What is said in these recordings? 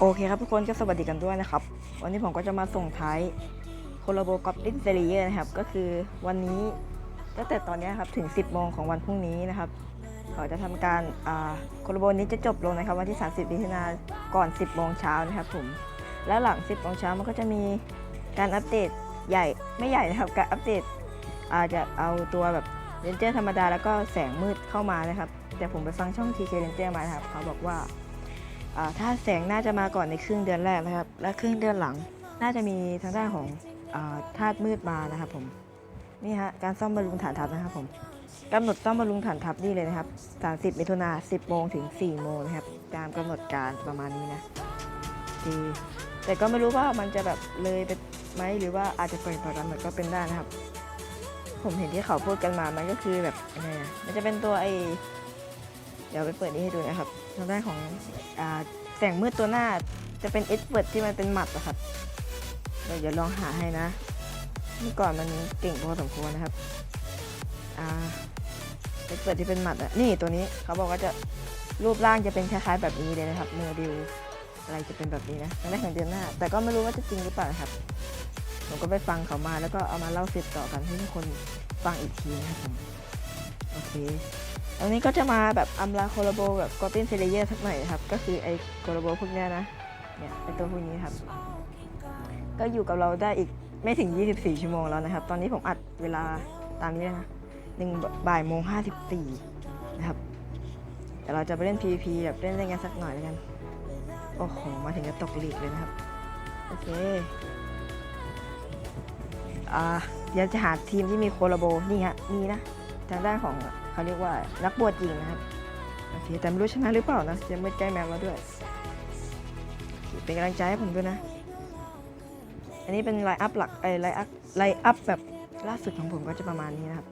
โอเคครับทุกคนก็สวัสดีกันด้วยนะครับ วันนี้ผมก็จะมาส่งท้ายโคลาโบกอบลินเซรียนะครับ ก็คือวันนี้ตั้งแต่ตอนนี้ครับถึง 10 โมงของวันพรุ่งนี้นะครับเขาจะทำการโคลาโบนี้จะจบลงนะครับ วันที่ 30มิถุนายนก่อน 10 โมงเช้านะครับผมและหลัง 10 โมงเช้ามันก็จะมีการอัปเดตใหญ่ไม่ใหญ่นะครับการอัปเดตอาจจะเอาตัวแบบเรนเจอร์ธรรมดาแล้วก็แสงมืดเข้ามานะครับ แต่ผมไปฟังช่อง TK Ranger มานะครับเขาบอกว่า ถ้าแสงน่าจะมาก่อนในครึ่งเดือนแรกนะครับ และครึ่งเดือนหลัง น่าจะมีทางด้านของธาตุมืดมานะครับผมนี่ฮะการซ่อมบำรุงฐานทัพนะครับผมกำหนดซ่อมบำรุงฐานทัพนี่เลยนะครับ 30 มิถุนา10 โมงถึง 4 โมงนะครับ ตามกำหนดการประมาณนี้นะดีแต่ก็ไม่รู้ว่ามันจะแบบเลยไปไหมหรือว่าอาจจะเปิดต่อกันมันก็เป็นได้นะครับ ผมเห็นที่เขาพูดกันมา มันก็คือแบบอะไรอะมันจะเป็นตัวไอ เดี๋ยวไปเปิดนี้ให้ดูนะครับทางด้านของอแสงมืดตัวหน้าจะเป็นเอ็ดเวิร์ดที่มันเป็นหมัดอะครับเดี๋ยวลองหาให้นะ เมื่อก่อนมันเก่งพอสมควรนะครับอ่าเอ็ดเวิร์ดที่เป็นหมัดอะนี่ตัวนี้เขาบอกว่าจะรูปร่างจะเป็นคล้ายๆแบบนี้เลยนะครับโมเดลอะไรจะเป็นแบบนี้นะทางด้านของเดือนหน้า แต่ก็ไม่รู้ว่าจะจริงหรือเปล่านะครับผมก็ไปฟังเขามาแล้วก็เอามาเล่าสืบต่อกันให้ทุกคนฟังอีกทีนะครับผมโอเค อันนี้ก็จะมาแบบอัมลาโคลาโบแบบกอปินเซเลเยอร์สักหน่อยนะครับ ก็คือไอ้โคลาโบพวกเนี้ยนะ เนี่ยไอ้ตัวพวกนี้ครับ ก็อยู่กับเราได้อีกไม่ถึง 24 ชั่วโมงแล้วนะครับ ตอนนี้ผมอัดเวลาตามนี้เลยนะหนึ่งบ่ายโมง 54 นะครับเดี๋ยวเราจะไปเล่น PVP แบบเล่นเล่นกันสักหน่อยแล้วกัน โอ้โห มาถึงจะตกหลีกเลยนะครับ โอเค อ่า เดี๋ยวจะหาทีมที่มีโคลาโบนี่ฮะมีนะ ทางด้านของเขาเรียกว่านักบวชหญิงนะครับโอเคแต่ไม่รู้ชนะหรือเปล่านะจะไม่ใกล้แม็กแล้วด้วยเป็นกำลังใจให้ผมด้วยนะ อันนี้เป็นไลน์อัพหลักไอไลน์อัพไลน์อัพแบบล่าสุดของผมก็จะประมาณนี้นะครับ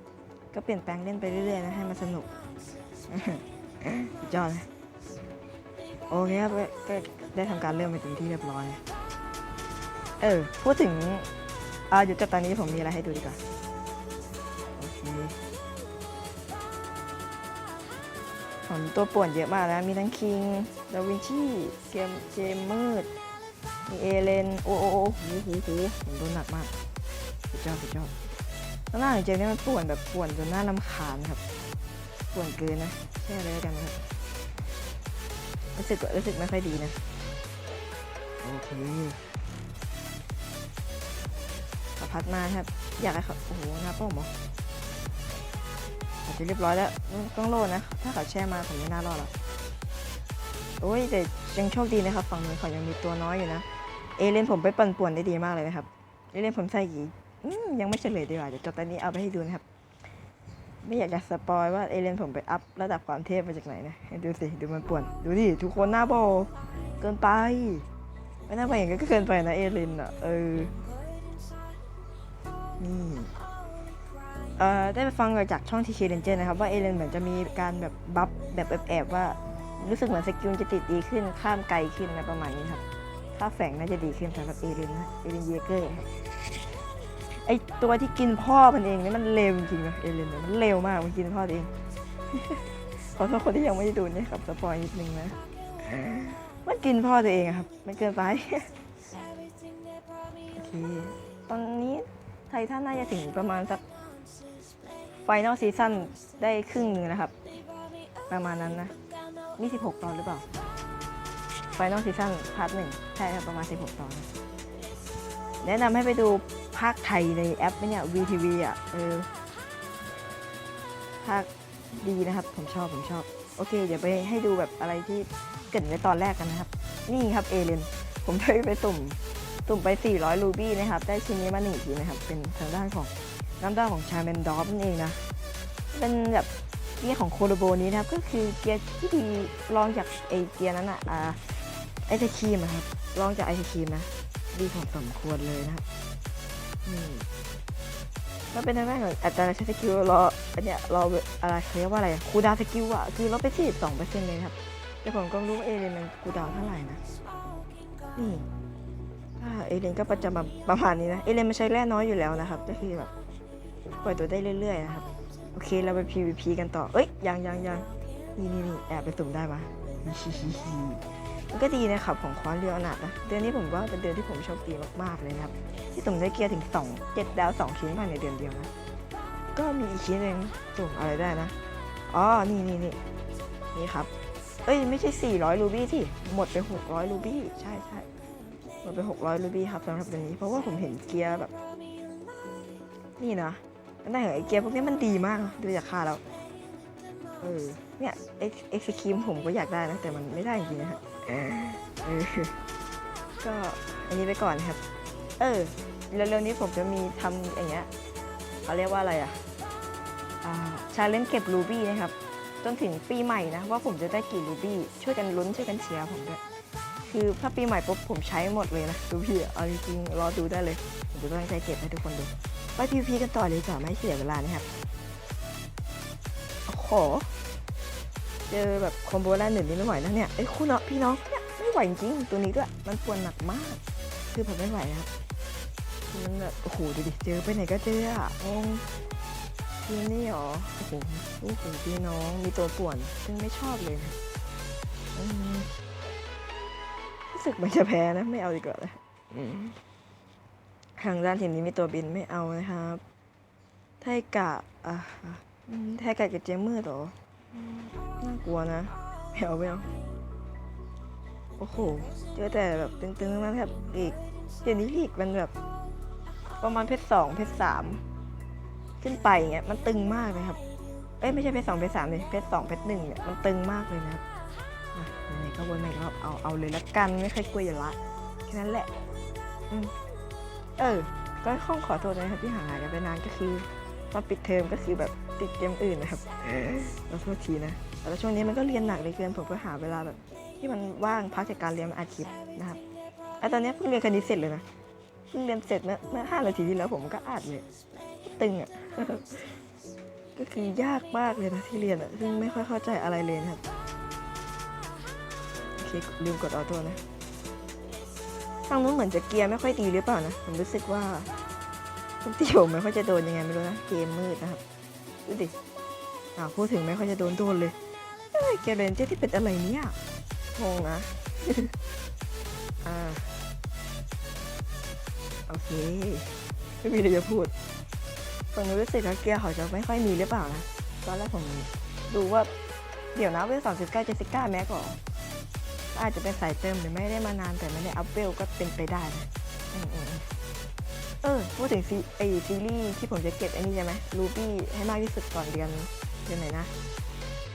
ก็เปลี่ยนแปลงเล่นไปเรื่อยๆนะให้มันสนุกสุดยอดเลยโอเคครับก็ได้ทำการเริ่มไปถึงที่เรียบร้อย เออพูดถึงอ่าเดี๋ยวจากตอนนี้ผมมีอะไรให้ดูดีกว่า ผมตัวป่วนเยอะมากแล้วมีทั้งคิง ดาวินชีเกมเจมมืด มีเอเลน โอ้โอ้โอ้หูหูหูผมโดนหนักมากสุดยอดสุดยอดแล้วหน้าของเจมนี่มันป่วนแบบป่วนจนหน้าลำคาญครับ ป่วนเกินนะแค่เลยกันครับรู้สึกรู้สึกไม่ค่อยดีนะ โอเคขอพัดมาครับ อยากให้เขาโอ้โหหน้าป้อมเหรอ อาจจะเรียบร้อยแล้วต้องโลดนะ ถ้าเขาแช่มาผมไม่น่ารอดหรอกโอ้ยแต่ยังโชคดีนะครับ ฝั่งนู้นเขายังมีตัวน้อยอยู่นะ เอเลนผมไปปั่นป่วนได้ดีมากเลยนะครับ เอเลนผมใส่กี่ยังไม่เฉลยดีกว่าเดี๋ยวจบตอนนี้เอาไปให้ดูนะครับ ไม่อยากจะสปอยว่าเอเลนผมไปอัพระดับความเทพมาจากไหนนะดูสิดูมันป่วน ดูดิทุกคนหน้าโบเกินไปไม่น่าไปอย่างก็เกินไปนะเอเลนอะเออนี่เอ่อ ได้ไปฟังจากช่อง TK Ranger นะครับ ว่าเอเลนเหมือนจะมีการแบบบัฟแบบแอบๆว่า รู้สึกเหมือนสกิลจะติดดีขึ้นข้ามไกลขึ้นนะประมาณนี้ครับค่าแฝงน่าจะดีขึ้นสำหรับเอเลนนะเอเลนเยเกอร์ครับไอตัวที่กินพ่อมันเองนี่มันเร็วจริงๆนะเอเลนเนี่ยมันเร็วมากมันกินพ่อตัวเองขอโทษคนที่ยังไม่ได้ดูนี่ครับสปอยนิดนึงนะมันกินพ่อตัวเองครับมันเกินไปโอเคตอนนี้ไททันน่าจะถึงประมาณสัก ไฟนอลซีซั่นได้ครึ่งหนึงนะครับ ประมาณนั้นนะนี่16 ตอนหรือเปล่าไฟนอลซีซั่นพาร์ทหนึ่งใช่ครับประมาณ 16 ตอน แนะนำให้ไปดูภาคไทยในแอปเนี่ย VTV อะเออภาคดีนะครับ ผมชอบผมชอบ โอเค เดี๋ยวไปให้ดูแบบอะไรที่เกิดในตอนแรกกันนะครับ นี่ครับเอเลนผมได้ไปสุ่มสุ่มไป 400 รูบี้นะครับ ได้ชิ้นนี้มาหนึ่งทีนะครับ เป็นทางด้านของ น้ำด้านของชาแมนดอฟนั่นเองนะ เป็นแบบเกียร์ของโคโลโบนี้นะครับ ก็คือเกียร์ที่ดีรองจากไอเกียร์นั้นอะอ่าไอศครีมครับรองจากไอศครีมนะ ดีของสมควรเลยนะครับนี่ก็เป็นทางด้านของอัตราใช้สกิลรออันเนี้ยรออะไรเขาเรียกว่าอะไรคูดาวสกิลอะคือลดไปที่สองเปอร์เซ็นต์เลยครับ แต่ผมก็รู้ว่าเอเลนมันคูดาวเท่าไหร่นะนี่เอเลนก็ประจำมาประมาณนี้นะ เอเลนมันใช้แร่น้อยอยู่แล้วนะครับก็คือแบบ ปล่อยตัวได้เรื่อยๆนะครับ โอเคเราไป PVP กันต่อ เอ้ยยังยังยังนี่นี่นี่แอบไปสุ่มได้มามันก็ดีนะครับของคอร์สเรียวนาดนะ เดือนนี้ผมว่าเป็นเดือนที่ผมโชคดีมากๆเลยนะครับ ที่ผมได้เกียร์ถึง2 7ดาว2ชิ้นภายในเดือนเดียวนะ ก็มีอีกชิ้นหนึ่งสุ่มอะไรได้นะ อ๋อ นี่นี่นี่นี่ครับ เอ้ยไม่ใช่ 400 รูบี้ที่หมดไป 600 รูบี้ ใช่ใช่หมดไป 600 รูบี้ครับสำหรับเดือนนี้ เพราะว่าผมเห็นเกียร์แบบ นี่นะ มันได้เหรอไอเกียร์พวกนี้มันดีมากดูจากค่าแล้วเออเนี่ยเอ็กเอ็กซ์ครีมผมก็อยากได้นะแต่มันไม่ได้จริงๆนะฮะเออก็อันนี้ไปก่อนครับ เออเร็วๆนี้ผมจะมีทำอย่างเงี้ยเขาเรียกว่าอะไรอะอ่าชาเลนจ์เก็บรูบี้นะครับจนถึงปีใหม่นะว่าผมจะได้กี่รูบี้ช่วยกันลุ้นช่วยกันเชียร์ผมด้วยคือถ้าปีใหม่ปุ๊บผมใช้หมดเลยนะรูบี้อะเอาจริงๆรอดูได้เลยผมจะตั้งใจเก็บให้ทุกคนดู ไปพีพีกันต่อเลยดีกว่อนไม่ให้เสียเวลานะครับโอ้โหเจอแบบคอมโบแรกหนึ่งนี่ไม่ไหวนะเนี่ยไอ้คุณเนาะพี่น้องเนี่ยไม่ไหวจริงตัวนี้ด้วยมันปวดหนักมาก คือผมไม่ไหวนะครับมันแบบโอ้โหดูดิเจอไปไหนก็เจออะงงทีนี่หรอโอ้โหโอ้โหพี่น้องมีตัวป่วนซึ่งไม่ชอบเลยนะอืมรู้สึกมันจะแพ้นะไม่เอาดีกว่าเลยอืม ทางด้านทีมนี้มีตัวบินไม่เอานะครับไทกะอะอะอืมไทกะกับเจมเมอร์เหรอน่ากลัวนะไม่เอาไม่เอาโอ้โหเจอแต่แบบตึงๆทั้งนั้นครับลีกเดี๋ยวนี้ลีกมันแบบ ประมาณเพชรสองเพชรสามขึ้นไปอย่างเงี้ยมันตึงมากเลยครับ เอ้ยไม่ใช่เพชรสองเพชรสามเลยเพชรสองเพชรหนึ่งเนี่ยมันตึงมากเลยนะครับไหนก็วนมาอีกรอบเอาเอาเลยละกันไม่เคยกลัวอยู่ละแค่นั้นแหละ อืม เออ ก็ข้องขอโทษนะครับที่ห่างหายกันไปนานก็คือตอนปิดเทอมก็คือแบบติดเกมอื่นนะครับเราโทษทีนะแต่ว่าช่วงนี้มันก็เรียนหนักเลยเกินผมก็หาเวลาแบบ ที่มันว่างพักจากการเรียนมาอาชีพนะครับไอตอนนี้เพิ่งเรียนคณิตเสร็จเลยนะเพิ่งเรียนเสร็จเมื่อเมื่อห้านาทีที่แล้วผมก็อ่านเลยตึงอะก็คือยากมากเลยนะที่เรียนอะซึ่งไม่ค่อยเข้าใจอะไรเลยนะครับโอเคลืมกดออโต้นะ ทางนู้นเหมือนจะเกียร์ไม่ค่อยดีหรือเปล่านะ ผมรู้สึกว่าคุณที่ผมไม่ค่อยจะโดนยังไงไม่รู้นะ เกมมืดนะครับ ดูดิอ้าพูดถึงไม่ค่อยจะโดนโดนเลยเกมเรนเจอร์ที่เป็นอะไรเนี่ยงงนะอ่าโอเค ไม่มีอะไรจะพูดฝั่งนู้นรู้สึกว่าเกียร์เขาจะไม่ค่อยมีหรือเปล่านะ ตอนแรกผมดูว่าเดี๋ยวนะเวลสามสิบเก้าเจ็ดสิบเก้าแม็กก่อน อาจจะเป็นสายเติมหรือไม่ได้มานานแต่ไม่ได้อัพเวลก็เป็นไปได้นะอืมอืมเออพูดถึงซีไอซีรีส์ที่ผมจะเก็บไอ้นี่ใช่ไหมรูบี้ให้มากที่สุดก่อนเดือนเดือนไหนนะ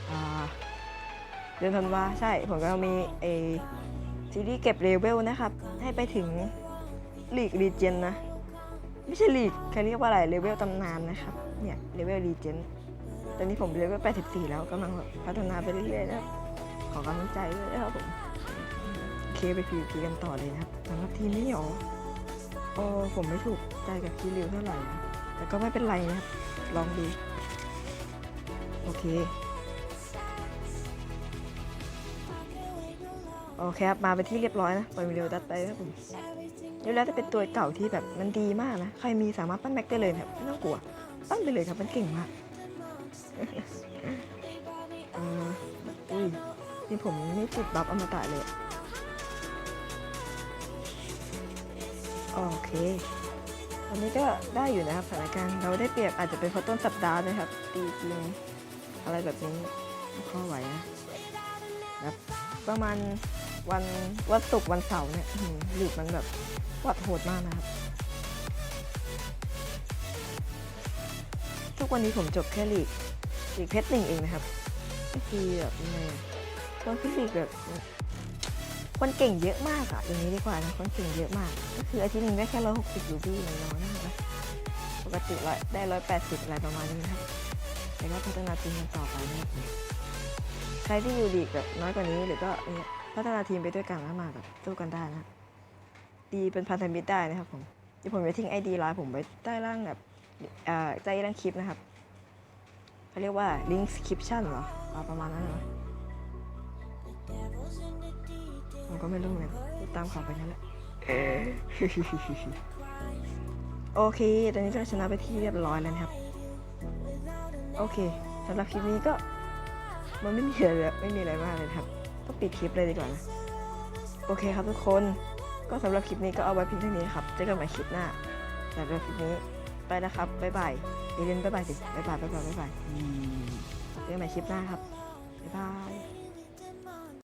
อ่าเดือนธันวาใช่ ผมก็มีไอซีรีส์เก็บเลเวลนะครับ ให้ไปถึงลีกรีเจนนะ ไม่ใช่ลีกเขาเรียกว่าอะไรเลเวลตำนานนะครับ เนี่ยเลเวลรีเจนตอนนี้ผมเลเวล84 แล้วกำลังแบบพัฒนาไปเรื่อยๆนะครับขอกำลังใจด้วยนะครับผมโอ เคไปพีพีกันต่อเลยนะครับสำหรับทีมนี้หรอโอ้ผมไม่ถูกใจกับคีริวเท่าไหร่นะแต่ก็ไม่เป็นไรนะครับ ลองดูโอเคโอเคครับ มาไปนที่เรียบร้อยนะปล่อยวิดีโอตัดไปนะผมเดี๋ยวแล้วจะเป็นตัวเก่าที่แบบมันดีมากนะ ใครมีสามารถปั้นแม็กได้เลยนะครับไม่ต้องกลัว ปั้นไปเลยครับ มันเก่งมากอ่ออุ้ยนี่ผมไม่ติดบัฟอมตะเลย โอเควันนี้ก็ได้อยู่นะครับสถานการณ์เราได้เปรียบอาจจะเป็นเพราะต้นสัปดาห์นะครับ ตีจริงอะไรแบบนี้ข้อไหวนะครับ ประมาณวันวันศุกร์วันเสาร์เนี่ยหลีกมันแบบวัดโหดมากนะครับ ทุกวันนี้ผมจบแค่ลีกลีกเพชรหนึ่งเองนะครับก็คือแบบยังไงตอนที่ลีกแบบ คนเก่งเยอะมากอะอย่างนี้ดีกว่านะคนเก่งเยอะมาก ก็คืออาทิตย์นึงได้แค่ร้อยหกสิบยูบี้มันน้อยมากนะปกติร้อยได้ร้อยแปดสิบอะไรประมาณนี้นะครับแล้วก็พัฒนาทีมกันต่อไปนะใครที่อยู่ดีแบบน้อยกว่านี้หรือก็เนี่ยพัฒนาทีมไปด้วยกันแล้วมาแบบสู้กันได้นะดีเป็นพันธมิตรได้นะครับผมเดี๋ยวผมจะทิ้งไอดีไลน์ผมไว้ใต้ล่างแบบอ่อใต้ล่างคลิปนะครับเขาเรียกว่า link description เหรอประมาณนั้นเหรอ ก็ไม่รู้เหมือนกันติดตามข่าวไปนั่นแหละโอเค ตอนนี้ก็ชนะไปที่เรียบร้อยแล้วนะครับ โอเคสำหรับคลิปนี้ก็มันไม่มีอะไรเลยไม่มีอะไรมากเลยนะครับก็ปิดคลิปเลยดีกว่านะ โอเคครับทุกคน ก็สำหรับคลิปนี้ก็เอาไว้เพียงเท่านี้ครับ เจอกันใหม่คลิปหน้าสำหรับคลิปนี้ไปนะครับ บ๊ายบายเอเลนบ๊ายบายสิ บ๊ายบายบ๊ายบายบ๊ายบายอืมเจอกันใหม่คลิปหน้าครับ บ๊ายบาย